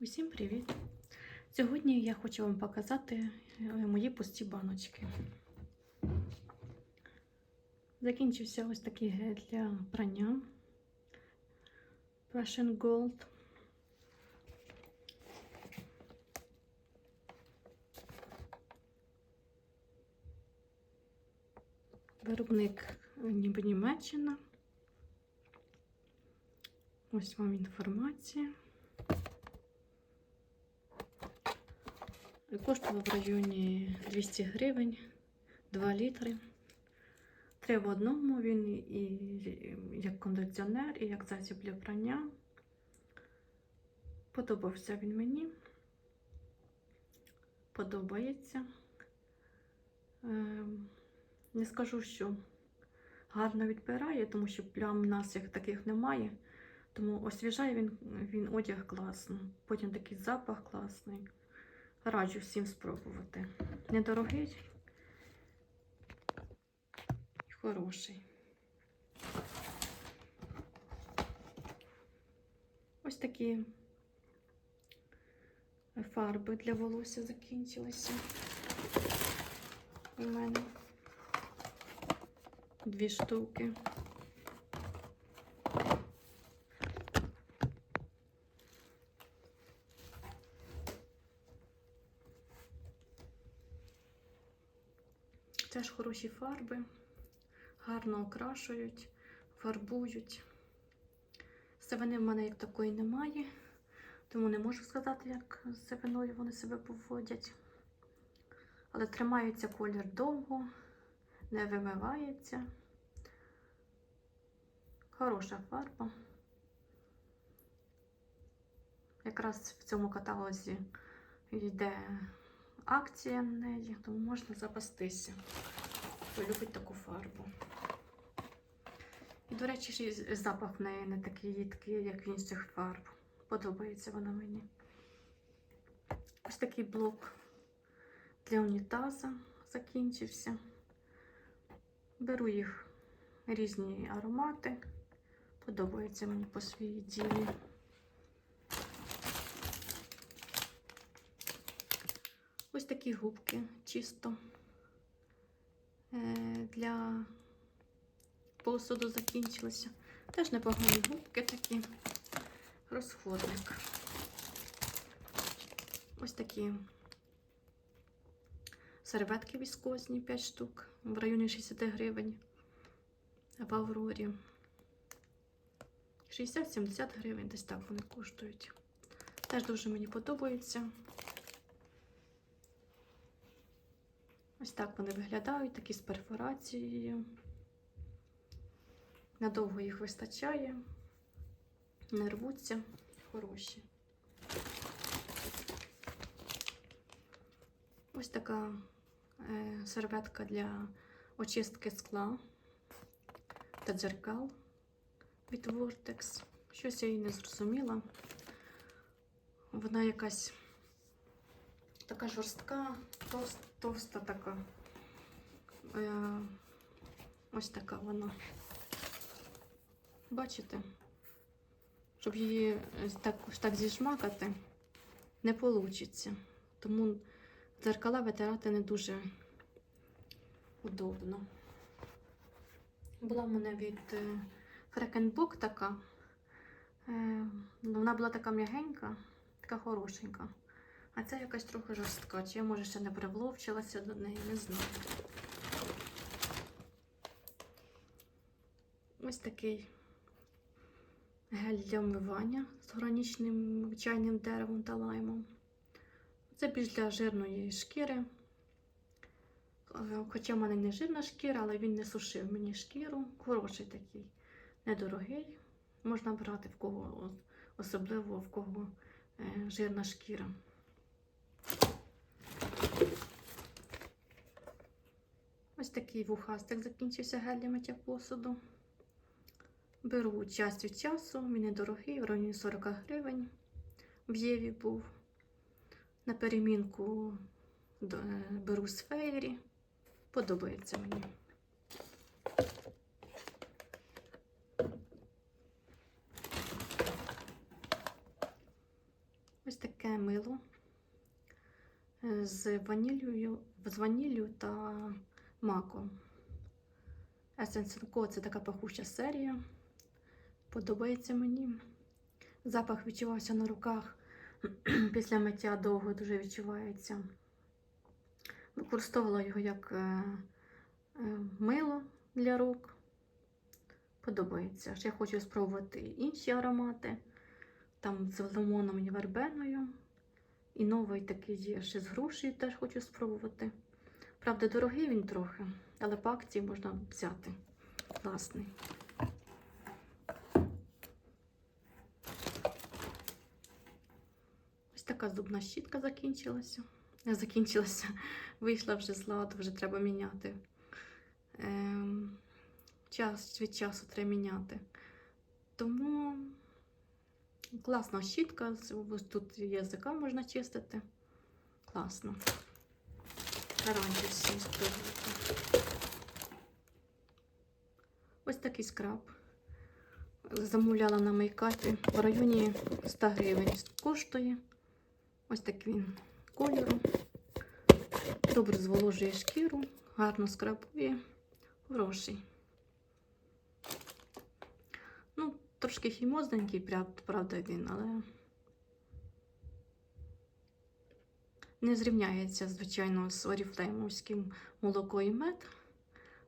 Усім привіт! Сьогодні я хочу вам показати е, мої пусті баночки. Закінчився ось такий гель для прання Prussian Gold. Виробник е, ніби Німеччина. Ось вам інформація. Коштував в районі 200 гривень, 2 літри. Три в одному він і як кондиціонер, і як засіб для прання. Подобався він мені. Подобається. Ем, Не скажу, що гарно відбирає, тому що плям в нас як таких немає. Тому освіжає він, він одяг класно. Потім такий запах класний. Раджу всім спробувати. Недорогий і хороший. Ось такі фарби для волосся закінчилися. У мене дві штуки. Теж хороші фарби, гарно окрашують, фарбують. Сивини в мене як такої немає, тому не можу сказати, як з сивиною вони себе поводять. Але тримається колір довго, не вимивається. Хороша фарба. Якраз в цьому каталозі йде акція на неї, тому можна запастися. Хто любить таку фарбу. І, до речі, ще й запах в неї не такий їдкий, як в інших фарб. Подобається вона мені. Ось такий блок для унітаза закінчився. Беру їх різні аромати. Подобається мені по своїй ділі. Ось такі губки чисто для посуду закінчилися. Теж непогані губки такі, розходник. Ось такі серветки віскозні 5 штук в районі 60 гривень в Аврорі. 60-70 гривень, десь так вони коштують. Теж дуже мені подобаються. Ось так вони виглядають, такі з перфорацією. Надовго їх вистачає, не рвуться, хороші. Ось така е, серветка для очистки скла та дзеркал від Vortex. Щось я її не зрозуміла. Вона якась така жорстка, товста, товста така. Е, ось така вона. Бачите? Щоб її так, так зіжмакати, не вийде. Тому дзеркала витирати не дуже удобно. Була в мене від Фрекенбук така. Е, вона була така м'ягенька, така хорошенька. А це якась трохи жорстка. Чи я, може, ще не привловчилася до неї, не знаю. Ось такий гель для вмивання з гранічним чайним деревом та лаймом. Це більш для жирної шкіри. Е, Хоча в мене не жирна шкіра, але він не сушив мені шкіру. Хороший такий, недорогий. Можна брати в кого, особливо в кого е, жирна шкіра. Ось такий вухастик закінчився гель для миття посуду. Беру час від часу, він недорогий, в районі 40 гривень. В Єві був. На перемінку е, беру з фейрі. Подобається мені. Ось таке мило е, з ваніллю, з ваніллю та маком. Essence Co це така пахуча серія. Подобається мені. Запах відчувався на руках. Після миття довго дуже відчувається. Використовувала його як е, е, мило для рук. Подобається. Ще хочу спробувати інші аромати. Там з лимоном і вербеною. І новий такий є ще з грушею теж хочу спробувати. Правда, дорогий він трохи, але по акції можна взяти. Класний. Ось така зубна щітка закінчилася. Не закінчилася, вийшла вже з ладу, вже треба міняти. Ем, час від часу треба міняти. Тому класна щітка, ось тут язика можна чистити. Класно. Раніше всім спробувати. Ось такий скраб. Замовляла на мейкапі. В районі 100 гривень коштує. Ось такий він кольору. Добре зволожує шкіру, гарно скрабує. Хороший. Ну, трошки хімозненький, правда, він, але не зрівняється, звичайно, з оріфлеймовським молоко і мед,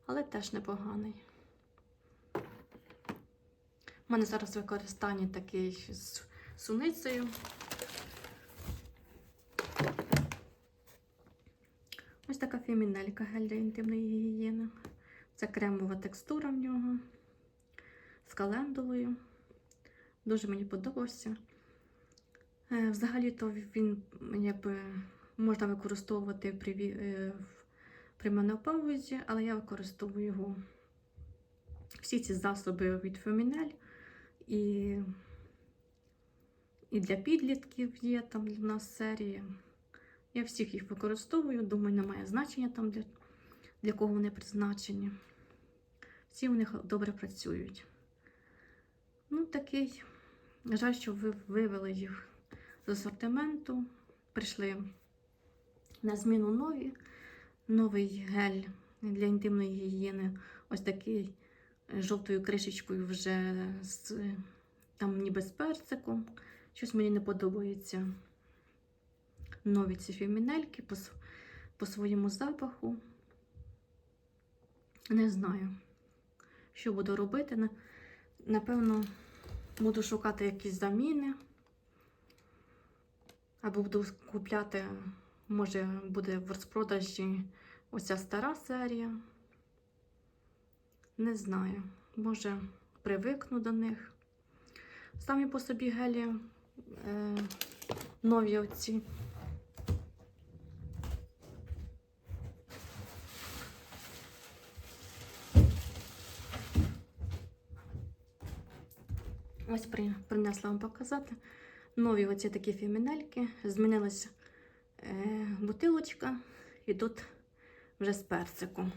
але теж непоганий. У мене зараз використання такий з суницею. Ось така фемінелька гель для інтимної гігієни. Це кремова текстура в нього з календулою. Дуже мені подобався. Е, Взагалі-то він якби можна використовувати при, е, при менопаузі, але я використовую його всі ці засоби від Фемінель і, і для підлітків є там в нас серії. Я всіх їх використовую, думаю, немає значення там для, для кого вони призначені. Всі у них добре працюють. Ну, такий. Жаль, що ви вивели їх з асортименту. Прийшли на зміну нові. Новий гель для інтимної гігієни. Ось такий жовтою кришечкою вже з там ніби з перциком. Щось мені не подобається. Нові ці фемінельки по, по своєму запаху. Не знаю, що буду робити. Напевно, буду шукати якісь заміни. Або буду купляти, може, буде в розпродажі оця стара серія. Не знаю. Може, привикну до них. Самі по собі гелі е, нові оці. Ось принесла вам показати. Нові оці такі фемінельки. Змінилася е, бутилочка і тут вже з перциком.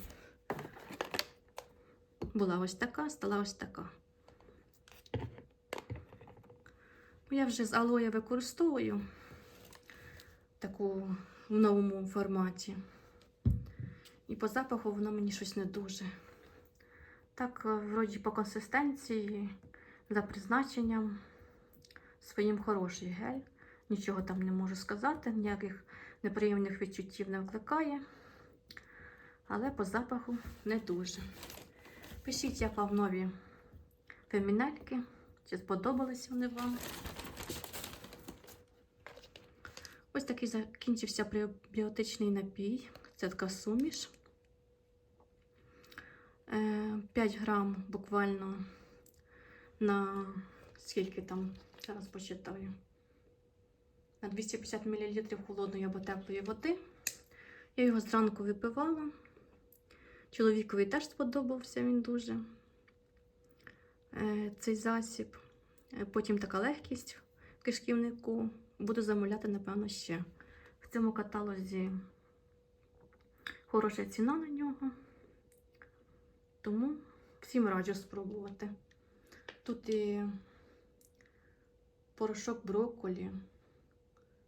Була ось така, стала ось така. Я вже з алоє використовую таку в новому форматі. І по запаху воно мені щось не дуже. Так, е, вроді по консистенції, за призначенням своїм хороший гель. Нічого там не можу сказати, ніяких неприємних відчуттів не викликає. Але по запаху не дуже. Пишіть, як вам нові фемінельки, чи сподобались вони вам. Ось такий закінчився пrebіотичний напій. Це така суміш. Е, 5 грам буквально на скільки там, зараз почитаю. На 250 мл холодної або теплої води. Я його зранку випивала. Чоловікові теж сподобався він дуже. Е, Цей засіб. Е, Потім така легкість в кишківнику. Буду замовляти, напевно, ще. В цьому каталозі хороша ціна на нього. Тому всім раджу спробувати. Тут і порошок брокколі,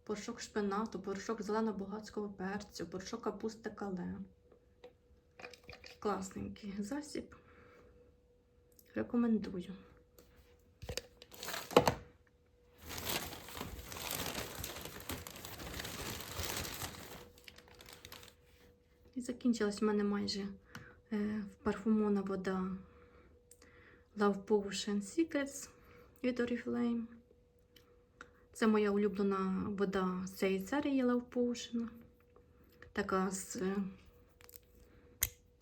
порошок шпинату, порошок зелено-богатського перцю, порошок капусти кале. Класненький засіб. Рекомендую. І закінчилась в мене майже е, парфумована вода Love Potion Secrets від Oriflame. Це моя улюблена вода з цієї серії Love Така з е,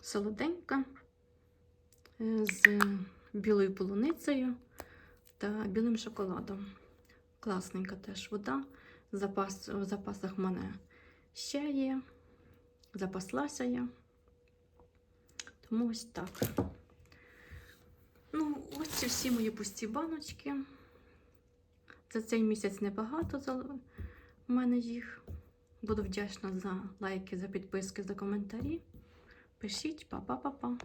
солоденька, е, з білою полуницею та білим шоколадом. Класненька теж вода. Запас, в запасах в мене ще є. Запаслася я. Тому ось так. Ну, ось і всі мої пусті баночки. За цей місяць небагато за- в мене їх. Буду вдячна за лайки, за підписки, за коментарі. Пишіть, па-па-па-па.